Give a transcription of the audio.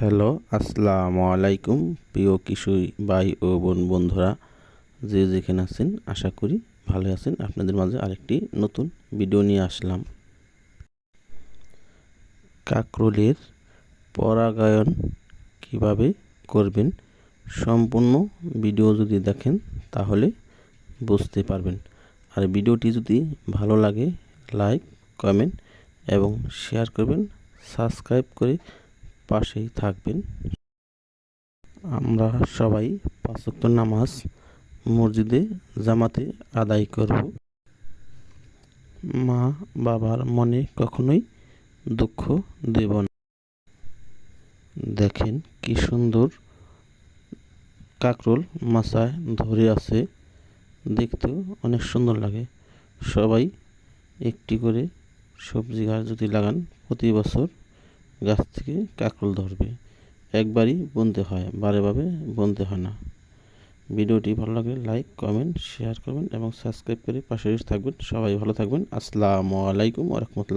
Hello, আসসালামু আলাইকুম প্রিয় কিশোরী ভাই ও বোন বন্ধুরা। যে যেখানে আছেন, আশা করি ভালো আছেন। আপনাদের মাঝে আরেকটি নতুন ভিডিও নিয়ে আসলাম। কাকরোলের পরাগায়ন কীভাবে করবেন সম্পূর্ণ ভিডিও যদি দেখেন, তাহলে বুঝতে পারবেন। আর ভিডিওটি যদি ভালো লাগে, লাইক, কমেন্ট এবং শেয়ার করবেন, সাবস্ক্রাইব করে পাশেই থাকবেন। আমরা সবাই পাঁচক্ত নামাজ মসজিদে জামাতে আদায় করব। মা বাবার মনে কখনোই দুঃখ দেব না। দেখেন কি সুন্দর কাকরোল মাচায় ধরে আছে। দেখতেও অনেক সুন্দর লাগে। সবাই একটি করে সবজি গাছ যদি লাগান প্রতি বছর গাছ থেকে কাকরোল ধরবে। একবারই বুনতে হয় বারেভাবে বুনতে হয় না। ভিডিওটি ভালো লাগলে লাইক, কমেন্ট, শেয়ার করবেন এবং সাবস্ক্রাইব করে পাশে থাকবেন। সবাই ভালো থাকবেন। আসসালামু আলাইকুম রহমতুল্লাহ।